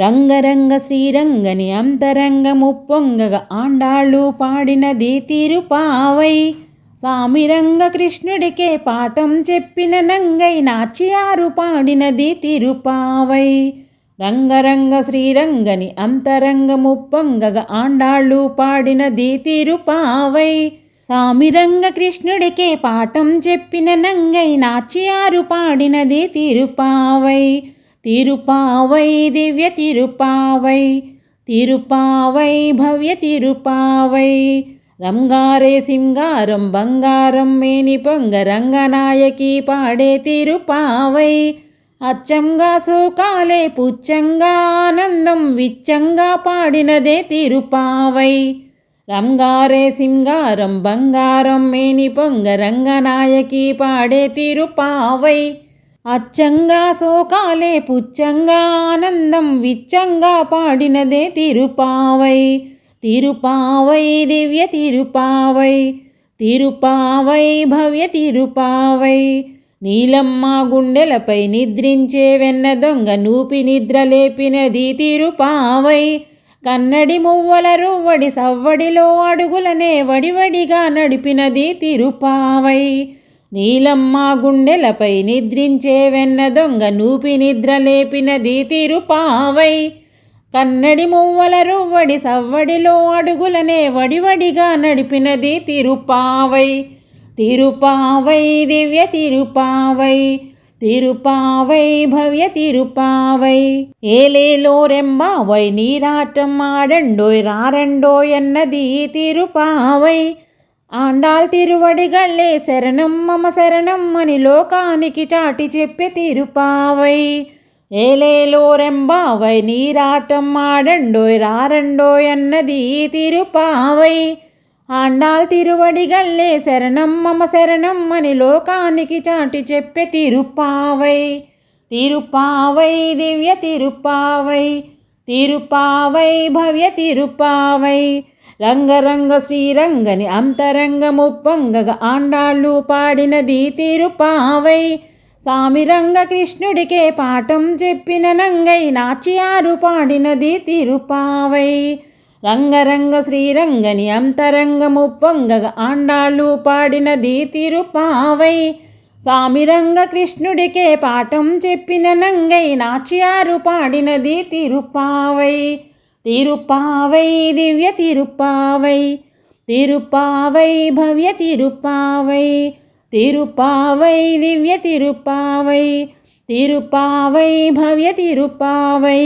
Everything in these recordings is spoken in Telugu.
రంగరంగ శ్రీరంగని అంతరంగముప్పొంగగ ఆండాళ్ళు పాడినది తిరుపావై. సామిరంగ కృష్ణుడికే పాఠం చెప్పిన నంగై నాచియారు పాడినది తిరుపావై. రంగరంగ శ్రీరంగని అంతరంగముప్పొంగగ ఆండాళ్ళు పాడినది తిరుపావై. సామిరంగ కృష్ణుడికే పాఠం చెప్పిన నంగై నాచియారు పాడినది తిరుపావై. తిరుపావై దివ్య తిరుపావై తిరుపావై భవ్య తిరుపావై రంగారే సింగారం బంగారం మేని పొంగ రంగనాయకి పాడే తిరుపావై. అచ్చంగా సోకాలే పుచ్చంగా ఆనందం విచ్చంగా పాడినదే తిరుపావై. రంగారే సింగారం బంగారం మేని పొంగ రంగనాయకి పాడే తిరుపావై. అచ్చంగా శోకాలే పుచ్చంగా ఆనందం విచ్చంగా పాడినదే తిరుపావై. తిరుపావై దివ్య తిరుపావై తిరుపావై భవ్య తిరుపావై. నీలమ్మ గుండెలపై నిద్రించే వెన్న దొంగ నూపి నిద్ర లేపినది తిరుపావై. కన్నడి మువ్వల రువ్వడి సవ్వడిలో అడుగులనే వడివడిగా నడిపినది తిరుపావై. నీలమ్మ గుండెలపై నిద్రించే వెన్న దొంగ నూపి నిద్ర లేపినది తిరుపావై. కన్నడి మువ్వల రువ్వడి సవ్వడిలో అడుగులనే వడివడిగా నడిపినది తిరుపావై. తిరుపావై దివ్య తిరుపావై. తిరుపావై భవ్య తిరుపావై. ఏలేలో రెంబావై నీరాటం ఆడండోయ్ రారండోయ్ అన్నది తిరుపావై. ఆండాల్ తిరువడిగళ్ళే శరణం మమ శరణం అని లోకానికి చాటి చెప్పే తిరుపావై. ఏలేలో రెంబావై నీరాటం ఆడండోయ్ రారండోయ్ అన్నది తిరుపావై. ఆండాల్ తిరువడిగళ్ళే శరణం మమ శరణం అని లోకానికి చాటి చెప్పే తిరుపావై. తిరుపావై దివ్య తిరుపావై తిరుపావై భవ్య తిరుపావై. రంగరంగ శ్రీరంగని అంతరంగముప్పొంగగ ఆండాళ్ళు పాడినది తిరుపావై. సామిరంగ కృష్ణుడికే పాఠం చెప్పిన నంగై నాచియారు పాడినది తిరుపావై. రంగరంగ శ్రీరంగని అంతరంగముప్పొంగగ ఆండాళ్ళు పాడినది తిరుపావై. సామిరంగ కృష్ణుడికే పాఠం చెప్పిన నంగై నాచియారు పాడినది తిరుపావై. తిరుపావై దివ్య తిరుపావై తిరుపావై భవ్య తిరుపావై తిరుపావై దివ్య తిరుపావై తిరుపావై భవ్య తిరుపావై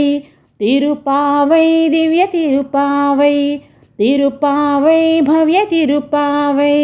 తిరుపావై దివ్య తిరుపావై తిరుపావై భవ్య తిరుపావై.